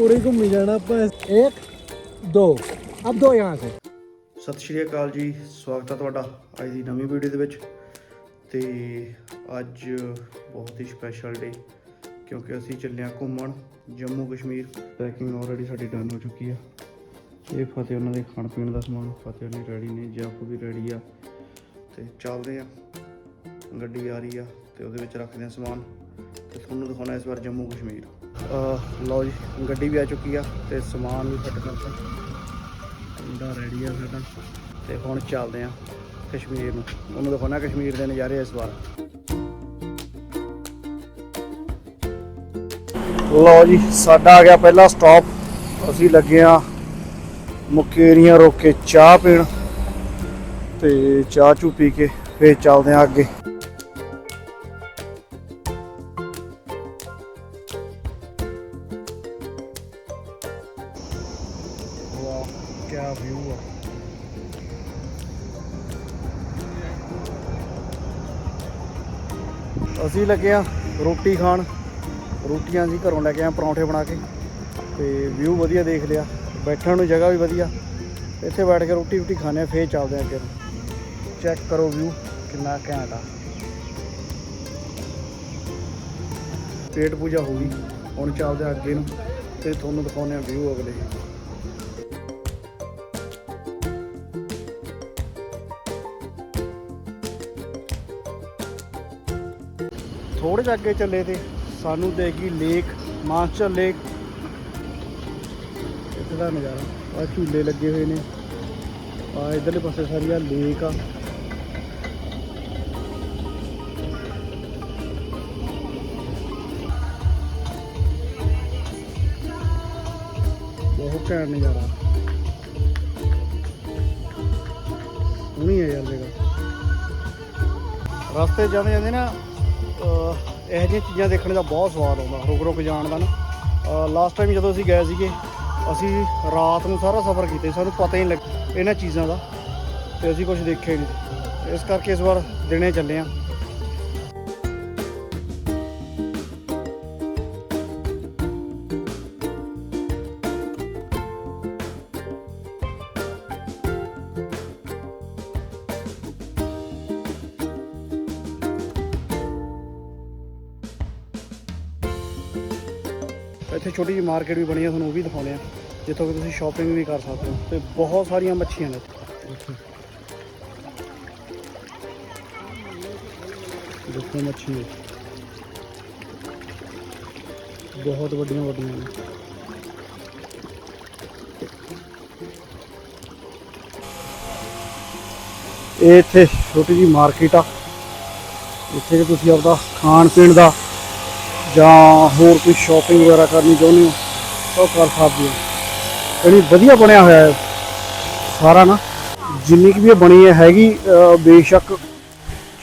ਪੂਰੇ ਘੁੰਮੀ ਜਾਣਾ ਆਪਾਂ। ਇੱਕ, ਦੋ। ਅਬ ਦੋ ਯਹਾਂ ਸੇ। ਸਤਿ ਸ਼੍ਰੀ ਅਕਾਲ ਜੀ, ਸਵਾਗਤ ਹੈ ਤੁਹਾਡਾ ਅੱਜ ਦੀ ਨਵੀਂ ਵੀਡੀਓ ਦੇ ਵਿੱਚ। ਤੇ ਅੱਜ ਬਹੁਤ ਹੀ ਸਪੈਸ਼ਲ ਡੇ ਕਿਉਂਕਿ ਅਸੀਂ ਚੱਲੇ ਹਾਂ ਘੁੰਮਣ ਜੰਮੂ ਕਸ਼ਮੀਰ। ਪੈਕਿੰਗ ਆਲਰੇਡੀ ਸਾਡੀ ਡਨ ਹੋ ਚੁੱਕੀ ਆ। ਇਹ ਫਤਿਹ ਉਹਨਾਂ ਦੇ ਖਾਣ ਪੀਣ ਦਾ ਸਮਾਨ, ਫਤਿਹ ਨਹੀਂ ਰੈਡੀ ਨੇ ਜੱਪ ਵੀ ਰੈਡੀ ਆ। ਤੇ ਚੱਲਦੇ ਆ ਗੱਡੀ ਆ ਰਹੀ ਆ, ਤੇ ਉਹਦੇ ਵਿੱਚ ਰੱਖਦੇ ਆ ਸਮਾਨ। ਤੇ ਤੁਹਾਨੂੰ ਦਿਖਾਉਣਾ ਇਸ ਵਾਰ ਜੰਮੂ ਕਸ਼ਮੀਰ। ਲਓ ਜੀ, ਗੱਡੀ ਵੀ ਆ ਚੁੱਕੀ ਆ ਤੇ ਸਮਾਨ ਵੀ ਫਿੱਟ ਕਰਤਾ। ਮੁੰਡਾ ਰੈਡੀ ਆ ਸਾਡਾ ਤੇ ਹੁਣ ਚੱਲਦੇ ਆ ਕਸ਼ਮੀਰ ਨੂੰ। ਉਹਨੂੰ ਦਿਖਾਉਣਾ ਕਸ਼ਮੀਰ ਦੇ ਨਜ਼ਾਰੇ ਇਸ ਵਾਰ। ਲਓ ਜੀ, ਸਾਡਾ ਆ ਗਿਆ ਪਹਿਲਾ ਸਟਾਪ ਅਸੀਂ ਲੱਗੇ ਆ ਮੁਕੇਰੀਆਂ ਰੋਕ ਕੇ ਚਾਹ ਪੀਣ ਤੇ ਚਾਹ ਚੂ ਪੀ ਕੇ ਫੇਰ ਚੱਲਦੇ ਆ ਅੱਗੇ। ਅਸੀਂ ਲੱਗੇ ਆ ਰੋਟੀ ਖਾਣ। ਰੋਟੀਆਂ ਅਸੀਂ ਘਰੋਂ ਲੈ ਕੇ ਆ ਪਰੌਂਠੇ ਬਣਾ ਕੇ। ਤੇ ਵਿਊ ਵਧੀਆ ਦੇਖ ਲਿਆ। ਬੈਠਣ ਨੂੰ ਜਗ੍ਹਾ ਵੀ ਵਧੀਆ। ਇੱਥੇ ਬੈਠ ਕੇ ਰੋਟੀ ਰੋਟੀ ਖਾਣੇ ਆ ਫੇਰ ਚੱਲਦੇ ਆ ਅੱਗੇ ਚੈੱਕ ਕਰੋ ਵਿਊ ਕਿੰਨਾ ਘੈਂਟ ਆ। ਪੇਟ ਪੂਜਾ ਹੋ ਗਈ। ਹੁਣ ਚੱਲਦੇ ਆ ਅੱਗੇ ਨੂੰ ਤੇ ਤੁਹਾਨੂੰ ਦਿਖਾਉਂਦੇ ਆ ਵਿਊ ਅਗਲੇ। ਥੋੜੇ ਜਿਹਾ ਅੱਗੇ ਚੱਲੇ ਤੇ ਸਾਨੂੰ ਦੇਗੀ ਲੇਕ ਮਾਸਟਰ ਲੇਕ। ਇੱਥੇ ਦਾ ਨਜ਼ਾਰਾ। ਆ ਝੂਲੇ ਲੱਗੇ ਹੋਏ ਨੇ। ਆ ਇਧਰਲੇ ਪਾਸੇ ਸਾਰੀ ਆ ਲੇਕ ਆ। ਬਹੁਤ ਘੈਂਟ ਨਜ਼ਾਰਾ। ਸੋਹਣੀ ਹੈ ਯਾਰ ਜਗ੍ਹਾ। ਰਸਤੇ ਜਾਂਦੇ ਜਾਂਦੇ ਨਾ ਇਹੋ ਜਿਹੀਆਂ ਚੀਜ਼ਾਂ ਦੇਖਣ ਦਾ ਬਹੁਤ ਸਵਾਦ ਆਉਂਦਾ, ਰੁਕ ਰੁਕ ਜਾਣ ਦਾ ਨਾ। ਲਾਸਟ ਟਾਈਮ ਜਦੋਂ ਅਸੀਂ ਗਏ ਸੀਗੇ, ਅਸੀਂ ਰਾਤ ਨੂੰ ਸਾਰਾ ਸਫ਼ਰ ਕੀਤਾ, ਸਾਨੂੰ ਪਤਾ ਹੀ ਨਹੀਂ ਲੱਗ ਇਹਨਾਂ ਚੀਜ਼ਾਂ ਦਾ, ਤੇ ਅਸੀਂ ਕੁਝ ਦੇਖਿਆ ਨਹੀਂ। ਇਸ ਕਰਕੇ ਇਸ ਵਾਰ ਦਿਨੇ ਚੱਲੇ ਆ। ਇੱਥੇ ਛੋਟੀ ਜਿਹੀ ਮਾਰਕੀਟ ਵੀ ਬਣੀ ਹੈ ਤੁਹਾਨੂੰ ਉਹ ਵੀ ਦਿਖਾਉਂਦੇ ਆ, ਜਿੱਥੋਂ ਕਿ ਤੁਸੀਂ ਸ਼ਾਪਿੰਗ ਵੀ ਕਰ ਸਕਦੇ ਹੋ। ਤੇ ਬਹੁਤ ਸਾਰੀਆਂ ਮੱਛੀਆਂ ਨੇ ਦੇਖੋ ਮੱਛੀਆਂ ਬਹੁਤ ਵੱਡੀਆਂ ਵੱਡੀਆਂ ਨੇ। ਇਹ ਇੱਥੇ ਛੋਟੀ ਜਿਹੀ ਮਾਰਕੀਟ ਆ। ਇੱਥੇ ਕਿ ਤੁਸੀਂ ਆਪਦਾ ਖਾਣ ਪੀਣ ਦਾ ਜਾਂ ਹੋਰ ਕੋਈ ਸ਼ਾਪਿੰਗ ਵਗੈਰਾ ਕਰਨੀ ਚਾਹੁੰਦੇ ਹੋ ਉਹ ਕਰ ਸਕਦੇ ਹੋ। ਯਾਨੀ ਵਧੀਆ ਬਣਿਆ ਹੋਇਆ ਹੈ ਸਾਰਾ ਨਾ। ਜਿੰਨੀ ਕੁ ਵੀ ਇਹ ਬਣੀ ਹੈ, ਹੈਗੀ ਬੇਸ਼ੱਕ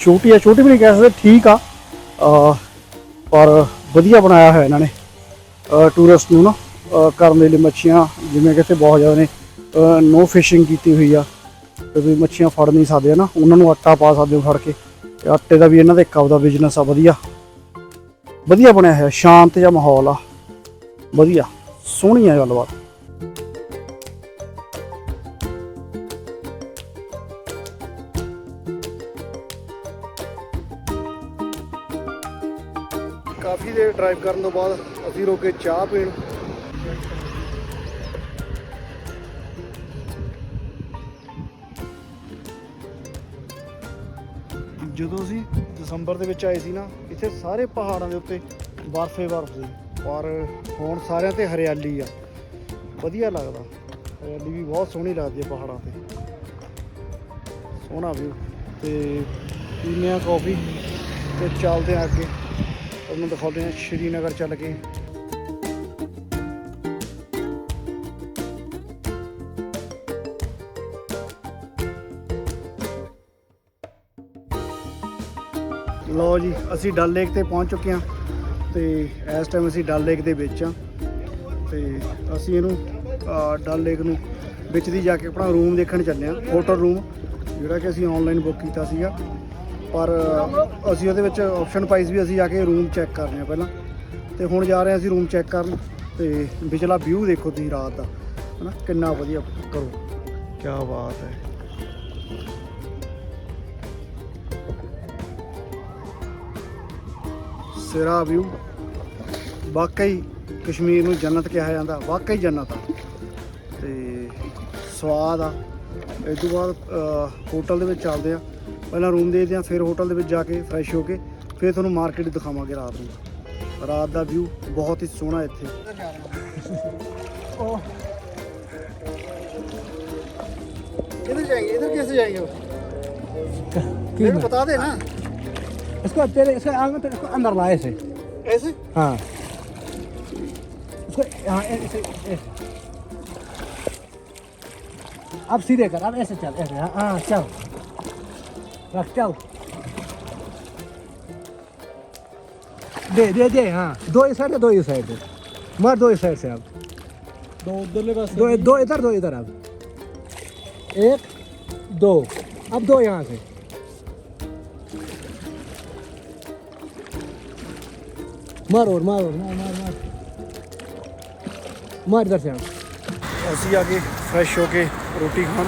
ਛੋਟੀ ਆ ਛੋਟੀ ਵੀ ਨਹੀਂ ਕਹਿ ਸਕਦੇ, ਠੀਕ ਆ। ਪਰ ਵਧੀਆ ਬਣਾਇਆ ਹੋਇਆ ਇਹਨਾਂ ਨੇ ਟੂਰਿਸਟ ਨੂੰ ਨਾ ਕਰਨ ਦੇ ਲਈ ਮੱਛੀਆਂ, ਜਿਵੇਂ ਕਿ ਇੱਥੇ ਬਹੁਤ ਜ਼ਿਆਦਾ ਨੇ ਨੋ ਫਿਸ਼ਿੰਗ ਕੀਤੀ ਹੋਈ ਆ। ਤੁਸੀਂ ਮੱਛੀਆਂ ਫੜ ਨਹੀਂ ਸਕਦੇ ਨਾ ਉਹਨਾਂ ਨੂੰ ਆਟਾ ਪਾ ਸਕਦੇ ਹੋ ਫੜ ਕੇ। ਤੇ ਆਟੇ ਦਾ ਵੀ ਇਹਨਾਂ ਦਾ ਇੱਕ ਆਪਦਾ ਬਿਜ਼ਨਸ ਆ, ਵਧੀਆ। ਵਧੀਆ ਬਣਿਆ ਹੋਇਆ, ਸ਼ਾਂਤ ਜਿਹਾ ਮਾਹੌਲ ਆ। ਵਧੀਆ, ਸੋਹਣੀ ਆ ਗੱਲਬਾਤ। ਕਾਫੀ ਦੇਰ ਡਰਾਈਵ ਕਰਨ ਤੋਂ ਬਾਅਦ ਅਸੀਂ ਰੋਕੇ ਚਾਹ ਪੀਣ। ਜਦੋਂ ਅਸੀਂ ਦਸੰਬਰ ਦੇ ਵਿੱਚ ਆਏ ਸੀ ਨਾ, ਇੱਥੇ ਸਾਰੇ ਪਹਾੜਾਂ ਦੇ ਉੱਤੇ ਬਰਫ ਹੀ ਬਰਫ ਸੀ। ਪਰ ਹੁਣ ਸਾਰਿਆਂ ਤੇ ਹਰਿਆਲੀ ਆ। ਵਧੀਆ ਲੱਗਦਾ। ਹਰਿਆਲੀ ਵੀ ਬਹੁਤ ਸੋਹਣੀ ਲੱਗਦੀ ਹੈ ਪਹਾੜਾਂ ਤੇ। ਸੋਹਣਾ ਵੀ ਤੇ ਪੀਨੇ ਆ ਕਾਫੀ ਤੇ ਚੱਲਦੇ ਆ ਅੱਗੇ। ਤੁਹਾਨੂੰ ਦਿਖਾਉਂਦੇ ਆ ਸ਼੍ਰੀਨਗਰ ਚੱਲ ਕੇ। ਲਓ ਜੀ, ਅਸੀਂ ਡਲ ਲੇਕ ਤੇ ਪਹੁੰਚ ਚੁੱਕੇ ਹਾਂ ਤੇ ਇਸ ਟਾਈਮ ਅਸੀਂ ਡਲ ਲੇਕ ਦੇ ਵਿੱਚ ਆ ਤੇ ਅਸੀਂ ਇਹਨੂੰ ਡਲ ਲੇਕ ਨੂੰ ਵਿੱਚ ਦੀ ਜਾ ਕੇ ਆਪਣਾ ਰੂਮ ਦੇਖਣ ਚੱਲੇ ਆ ਹੋਟਲ ਰੂਮ ਜਿਹੜਾ ਕਿ ਅਸੀਂ ਆਨਲਾਈਨ ਬੁੱਕ ਕੀਤਾ ਸੀਗਾ। ਪਰ ਅਸੀਂ ਉਹਦੇ ਵਿੱਚ ਆਪਸ਼ਨ ਪਾਈ ਵੀ ਅਸੀਂ ਜਾ ਕੇ ਰੂਮ ਚੈੱਕ ਕਰਨੇ ਆ ਪਹਿਲਾਂ। ਤੇ ਹੁਣ ਜਾ ਰਹੇ ਹਾਂ ਅਸੀਂ ਰੂਮ ਚੈੱਕ ਕਰਨ ਤੇ ਵਿਚਲਾ ਵਿਊ ਦੇਖੋ ਤੁਸੀਂ ਰਾਤ ਦਾ, ਹਨਾ, ਕਿੰਨਾ ਵਧੀਆ ਕਰੋ। ਕੀ ਬਾਤ ਹੈ। ਸਿਰਾ ਵਿਊ ਵਾਕਈ ਕਸ਼ਮੀਰ ਨੂੰ ਜੰਨਤ ਕਿਹਾ ਜਾਂਦਾ ਵਾਕਈ ਜੰਨਤ ਆ ਤੇ ਸਵਾਦ ਆ ਇਸ ਤੋਂ ਬਾਅਦ ਅ, ਹੋਟਲ ਦੇ ਵਿੱਚ ਚੱਲਦੇ ਆ ਪਹਿਲਾਂ ਰੂਮ ਦੇਖਦੇ ਆ ਫਿਰ ਹੋਟਲ ਦੇ ਵਿੱਚ ਜਾ ਕੇ ਫਰੈਸ਼ ਹੋ ਕੇ ਫਿਰ ਤੁਹਾਨੂੰ ਮਾਰਕੀਟ ਦਿਖਾਵਾਂਗੇ ਰਾਤ ਨੂੰ ਰਾਤ ਦਾ ਵਿਊ ਬਹੁਤ ਹੀ ਸੋਹਣਾ ਇੱਥੇ इधर जाएंगे इधर कैसे जाएंगे मेरे को बता दे ना इसको तेरे इसके आगे तो इसको अंदर ला ऐसे ऐसे हाँ इसको हाँ ऐसे ऐसे अब सीधे कर अब ऐसे चल ऐसे हाँ हाँ चल रख चल दे दे दे हाँ दो इस साइड से दो इस साइड से मार दो इस साइड से अब दो उधरले पास दो दो इधर दो इधर अब एक दो अब दो यहाँ से ਮਾਰ ਹੋਰ ਮਾਰ ਹੋਰ ਮਾਰ ਮਾਰ। ਮਾਰ ਮਾਰ ਇਧਰ ਸੇ ਅਸੀਂ ਆ ਕੇ ਫਰੈਸ਼ ਹੋ ਕੇ ਰੋਟੀ ਖਾਣ।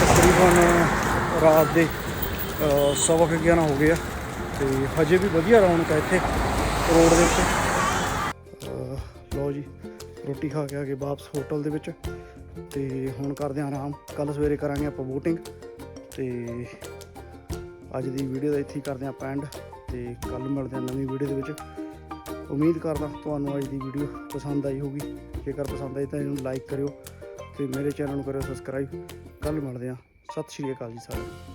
ਤਕਰੀਬਨ ਰਾਤ ਦੇ ਸਵਾ ਕੇ ਗਿਆਨਾ ਹੋ ਗਿਆ ਤੇ ਹਜੇ ਵੀ ਵਧੀਆ ਰੌਣਕ ਹੈ ਇੱਥੇ, ਰੋਡ ਦੇ ਉੱਤੇ। ਲੋ ਜੀ, ਰੋਟੀ ਖਾ ਕੇ ਆ ਕੇ ਵਾਪਸ ਹੋਟਲ ਦੇ ਵਿੱਚ। ਤੇ ਹੁਣ ਕਰਦੇ ਹਾਂ ਆਰਾਮ। ਕੱਲ ਸਵੇਰੇ ਕਰਾਂਗੇ ਆਪਾਂ VOTING ਤੇ ਅੱਜ ਦੀ ਵੀਡੀਓ ਦਾ ਇੱਥੇ ਹੀ ਕਰਦੇ ਆਪਾਂ ਐਂਡ ਤੇ ਕੱਲ ਮਿਲਦੇ ਹਾਂ ਨਵੀਂ ਵੀਡੀਓ ਦੇ ਵਿੱਚ। ਉਮੀਦ ਕਰਦਾ ਤੁਹਾਨੂੰ ਅੱਜ ਦੀ ਵੀਡੀਓ ਪਸੰਦ ਆਈ ਹੋਊਗੀ। ਜੇਕਰ ਪਸੰਦ ਆਈ ਤਾਂ ਇਹਨੂੰ ਲਾਈਕ ਕਰਿਓ ਤੇ ਮੇਰੇ ਚੈਨਲ ਨੂੰ ਕਰਿਓ ਸਬਸਕ੍ਰਾਈਬ ਕੱਲ ਮਿਲਦੇ ਹਾਂ। ਸਤਿ ਸ਼੍ਰੀ ਅਕਾਲ ਜੀ ਸਾਰਿਆਂ ਨੂੰ।